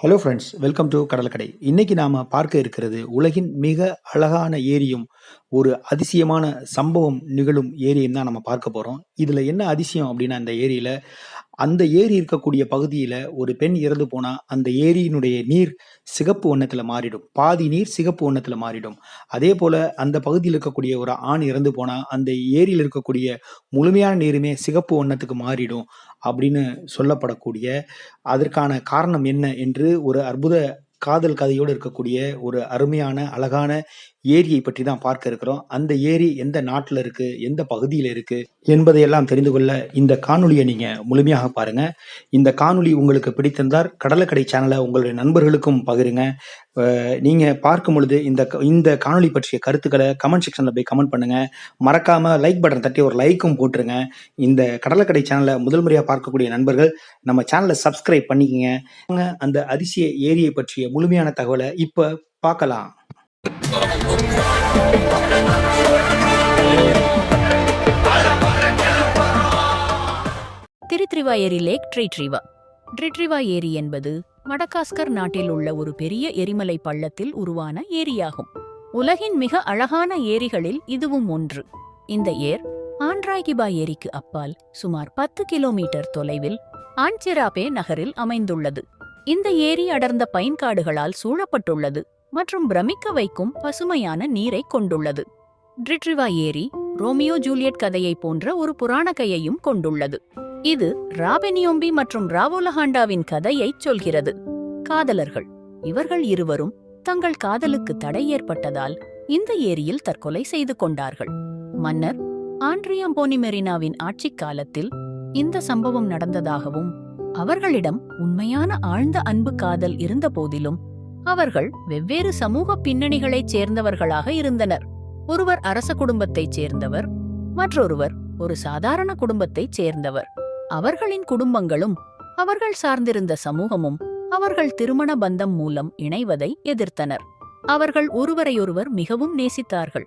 Hello friends welcome to கடற்கடை இன்னைக்கு நாம் பார்க்க இருக்கிறது உலகின் மிக அழகான ஏரியும் ஒரு அதிசயமான சம்பவம் நிகழும் ஏரியும் தான் நம்ம பார்க்க போகிறோம் இதில் என்ன அதிசயம் அப்படின்னா அந்த ஏரியில் அந்த ஏரி இருக்கக்கூடிய பகுதியில் ஒரு பெண் இறந்து போனால் அந்த ஏரியினுடைய நீர் சிகப்பு வண்ணத்தில் மாறிடும். பாதி நீர் சிகப்பு வண்ணத்தில் மாறிடும். அதே போல் அந்த பகுதியில் இருக்கக்கூடிய ஒரு ஆண் இறந்து போனால் அந்த ஏரியில் இருக்கக்கூடிய முழுமையான நீருமே சிகப்பு வண்ணத்துக்கு மாறிடும் அப்படின்னு சொல்லப்படக்கூடிய அதற்கான காரணம் என்ன என்று ஒரு அற்புத காதல் கதையோடு இருக்கக்கூடிய ஒரு அருமையான அழகான ஏரியை பற்றி தான் பார்க்க இருக்கிறோம். அந்த ஏரி எந்த நாட்டில் இருக்கு? எந்த பகுதியில் இருக்கு? என்பதையெல்லாம் தெரிந்து கொள்ள இந்த காணொலியை நீங்க முழுமையாக பாருங்க. இந்த காணொலி உங்களுக்கு பிடித்திருந்தால் கடலக்கடை சேனலை உங்களுடைய நண்பர்களுக்கும் பகிருங்க. நீங்கள் நீங்க பார்க்கும் பொழுது இந்த இந்த காணொலி பற்றிய கருத்துக்களை கமெண்ட் செக்ஷன்ல போய் கமெண்ட் பண்ணுங்க. மறக்காம லைக் பட்டன் தட்டி ஒரு லைக்கும் போட்டுருங்க. இந்த கடலக்கடை சேனலை முதல் முறையாக பார்க்கக்கூடிய நண்பர்கள் நம்ம சேனலை சப்ஸ்கிரைப் பண்ணிக்கங்க. அந்த அதிசய ஏரியை பற்றிய முழுமையான தகவலை இப்ப பார்க்கலாம். திரித்ரிவா ஏரி லேக் ட்ரிட்ரிவா. ட்ரிட்ரிவா ஏரி என்பது மடகாஸ்கர் நாட்டில் உள்ள ஒரு பெரிய எரிமலை பள்ளத்தில் உருவான ஏரியாகும். உலகின் மிக அழகான ஏரிகளில் இதுவும் ஒன்று. இந்த ஏர் ஆண்ட்ராய்கிபா ஏரிக்கு அப்பால் சுமார் பத்து கிலோமீட்டர் தொலைவில் ஆன்சிராபே நகரில் அமைந்துள்ளது. இந்த ஏரி அடர்ந்த பைன்காடுகளால் சூழப்பட்டுள்ளது மற்றும் பிரமிக்க வைக்கும் பசுமையான நீரை கொண்டுள்ளது. ட்ரிட்ரிவா ஏரி ரோமியோ ஜூலியட் கதையை போன்ற ஒரு புராண கையையும் கொண்டுள்ளது. இது ராபெனியோம்பி மற்றும் ராவோலஹாண்டாவின் கதையைச் சொல்கிறது. காதலர்கள் இவர்கள் இருவரும் தங்கள் காதலுக்கு தடை ஏற்பட்டதால் இந்த ஏரியில் தற்கொலை செய்து கொண்டார்கள். மன்னர் ஆண்ட்ரியாம்போனி மெரினாவின் ஆட்சிக் காலத்தில் இந்த சம்பவம் நடந்ததாகவும் அவர்களிடம் உண்மையான ஆழ்ந்த அன்பு காதல் இருந்த போதிலும் அவர்கள் வெவ்வேறு சமூக பின்னணிகளைச் சேர்ந்தவர்களாக இருந்தனர். ஒருவர் அரச குடும்பத்தைச் சேர்ந்தவர் மற்றொருவர் ஒரு சாதாரண குடும்பத்தைச் சேர்ந்தவர். அவர்களின் குடும்பங்களும் அவர்கள் சார்ந்திருந்த சமூகமும் அவர்கள் திருமண பந்தம் மூலம் இணைவதை எதிர்த்தனர். அவர்கள் ஒருவரையொருவர் மிகவும் நேசித்தார்கள்.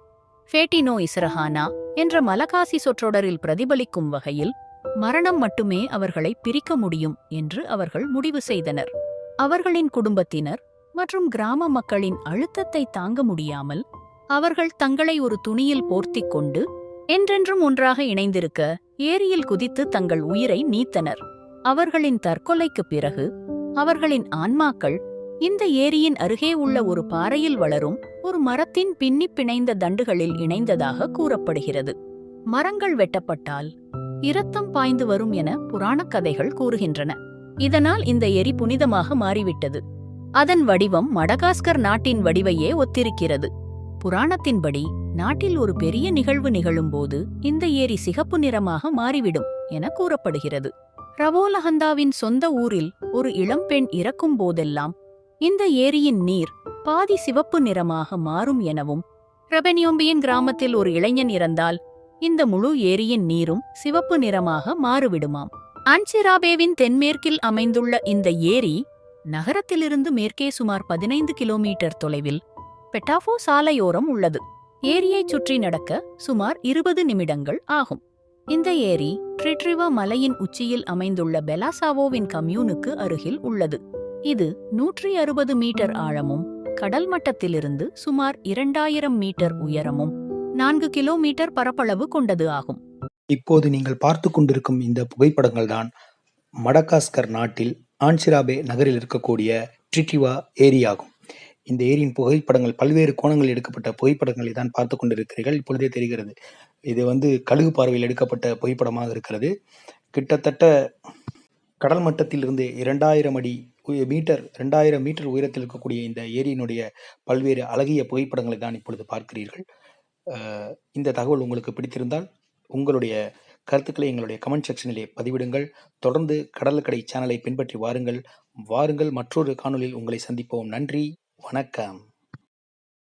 ஃபேட்டினோ இசரஹானா என்ற மலகாசி சொற்றொடரில் பிரதிபலிக்கும் வகையில் மரணம் மட்டுமே அவர்களை பிரிக்க முடியும் என்று அவர்கள் முடிவு செய்தனர். அவர்களின் குடும்பத்தினர் மற்றும் கிராம மக்களின் அழுத்தத்தை தாங்க முடியாமல் அவர்கள் தங்களை ஒரு துணியில் போர்த்திக் கொண்டு என்றென்றும் ஒன்றாக இணைந்திருக்க ஏரியில் குதித்து தங்கள் உயிரை நீத்தனர். அவர்களின் தற்கொலைக்குப் பிறகு அவர்களின் ஆன்மாக்கள் இந்த ஏரியின் அருகே உள்ள ஒரு பாறையில் வளரும் ஒரு மரத்தின் பின்னிப் பிணைந்த தண்டுகளில் இணைந்ததாக கூறப்படுகிறது. மரங்கள் வெட்டப்பட்டால் இரத்தம் பாய்ந்து வரும் என புராணக் கதைகள் கூறுகின்றன. இதனால் இந்த எரி புனிதமாக மாறிவிட்டது. அதன் வடிவம் மடகாஸ்கர் நாட்டின் வடிவையே ஒத்திருக்கிறது. புராணத்தின்படி நாட்டில் ஒரு பெரிய நிகழ்வு நிகழும்போது இந்த ஏரி சிகப்பு நிறமாக மாறிவிடும் என கூறப்படுகிறது. ரவோலஹந்தாவின் சொந்த ஊரில் ஒரு இளம்பெண் இறக்கும் போதெல்லாம் இந்த ஏரியின் நீர் பாதி சிவப்பு நிறமாக மாறும் எனவும் ரெபெனியோம்பியின் கிராமத்தில் ஒரு இளைஞன் இறந்தால் இந்த முழு ஏரியின் நீரும் சிவப்பு நிறமாக மாறிவிடுமாம். ஆன்சிராபேவின் தென்மேற்கில் அமைந்துள்ள இந்த ஏரி நகரத்திலிருந்து மேற்கே சுமார் பதினைந்து கிலோமீட்டர் தொலைவில் பெட்டாஃபோ சாலையோரம் உள்ளது. ஏரியைச் சுற்றி நடக்க சுமார் இருபது நிமிடங்கள் ஆகும். இந்த ஏரி ட்ரிட்ரிவா மலையின் உச்சியில் அமைந்துள்ள பெலாசாவோவின் கம்யூனுக்கு அருகில் உள்ளது. இது நூற்றி அறுபது மீட்டர் ஆழமும் கடல் மட்டத்திலிருந்து சுமார் இரண்டாயிரம் மீட்டர் உயரமும் நான்கு கிலோமீட்டர் பரப்பளவு கொண்டது ஆகும். இப்போது நீங்கள் பார்த்து கொண்டிருக்கும் இந்த புகைப்படங்கள் தான் மடகாஸ்கர் நாட்டில் ஆன்சிராபே நகரில் இருக்கக்கூடிய ட்ரிட்டிவா ஏரி ஆகும் இந்த ஏரியின் புகைப்படங்கள் பல்வேறு கோணங்களில் எடுக்கப்பட்ட புகைப்படங்களை தான் பார்த்து கொண்டிருக்கிறீர்கள். இப்பொழுதே தெரிகிறது. இது வந்து கழுகு பார்வையில் எடுக்கப்பட்ட புகைப்படமாக இருக்கிறது. கிட்டத்தட்ட கடல் மட்டத்திலிருந்து இரண்டாயிரம் அடி மீட்டர் ரெண்டாயிரம் மீட்டர் உயரத்தில் இருக்கக்கூடிய இந்த ஏரியினுடைய பல்வேறு அழகிய புகைப்படங்களை தான் இப்பொழுது பார்க்கிறீர்கள். இந்த தகவல் உங்களுக்கு பிடித்திருந்தால் உங்களுடைய கருத்துக்களை எங்களுடைய கமெண்ட் செக்ஷனிலே பதிவிடுங்கள். தொடர்ந்து கடலுக்கடை சேனலை பின்பற்றி வாருங்கள். வாருங்கள். மற்றொரு காணொளியில் உங்களை சந்திப்போம். நன்றி. வணக்கம்.